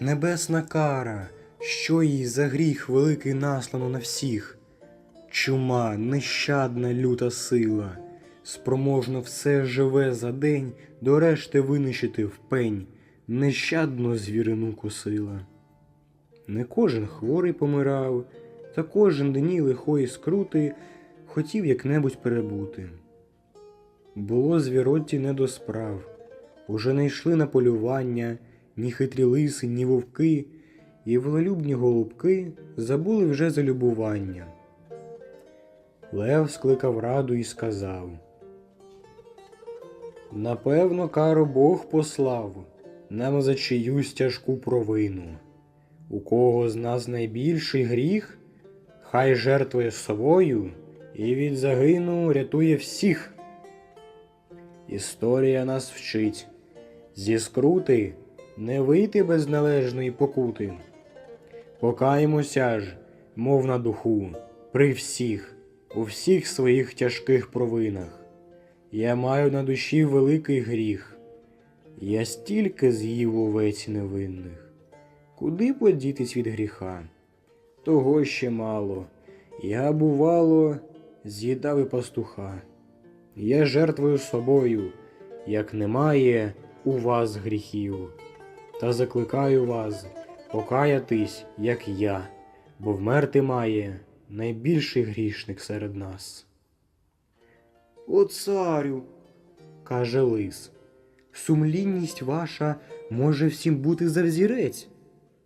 Небесна кара, що їй за гріх великий наслано на всіх. Чума, нещадна люта сила, спроможно все живе за день до решти винищити в пень, нещадно звірину косила. Не кожен хворий помирав, та кожен дні лихої скрути хотів як-небудь перебути. Було звіротті не до справ, уже не йшли на полювання, ні хитрі лиси, ні вовки, і волелюбні голубки забули вже за любування. Лев скликав раду і сказав Напевно, кару Бог послав нам за чиюсь тяжку провину. У кого з нас найбільший гріх, хай жертвує собою і від загину рятує всіх. Історія нас вчить зі скрути не вийти без належної покути. Покаємося ж, мов на духу, при всіх, у всіх своїх тяжких провинах. Я маю на душі великий гріх. Я стільки з'їв овець невинних. Куди подітись від гріха? Того ще мало. Я, бувало, з'їдав і пастуха. Я жертвую собою, як немає у вас гріхів. Та закликаю вас покаятись, як я, бо вмерти має найбільший грішник серед нас. О, царю, каже лис, сумлінність ваша може всім бути за взірець,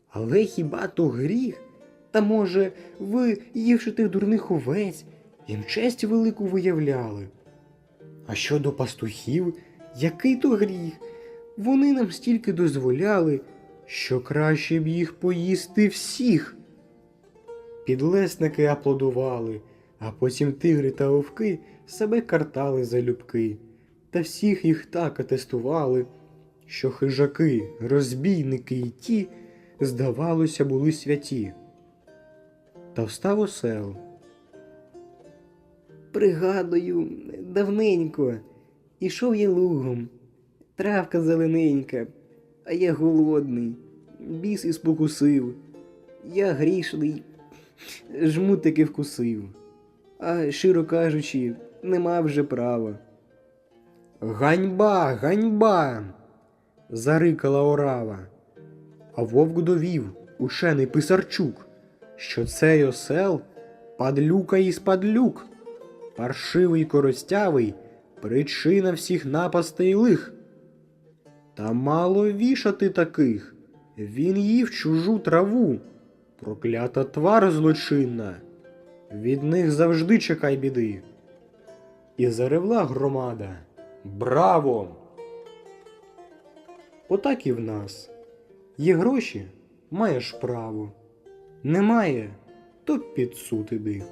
але хіба то гріх? Та може, ви, ївши тих дурних овець, їм честь велику виявляли. А щодо пастухів, який то гріх? Вони нам стільки дозволяли, що краще б їх поїсти всіх. Підлесники аплодували, а потім тигри та вовки себе картали залюбки, та всіх їх так атестували, що хижаки, розбійники й ті, здавалося, були святі. Та встав осел. Пригадую, давненько, ішов я лугом, травка зелененька, а я голодний, біс і спокусив. Я грішний, жмутики вкусив, а щиро кажучи, нема вже права. Ганьба, ганьба. зарикала орава. А вовк довів, учений писарчук, що цей осел падлюка із падлюк, паршивий коростявий, причина всіх напастей лих. Та мало вішати таких, він їв чужу траву, проклята твар злочинна, від них завжди чекай біди. І заревла громада. Браво! Отак і в нас. Є гроші, маєш право. Немає, то під суд іди.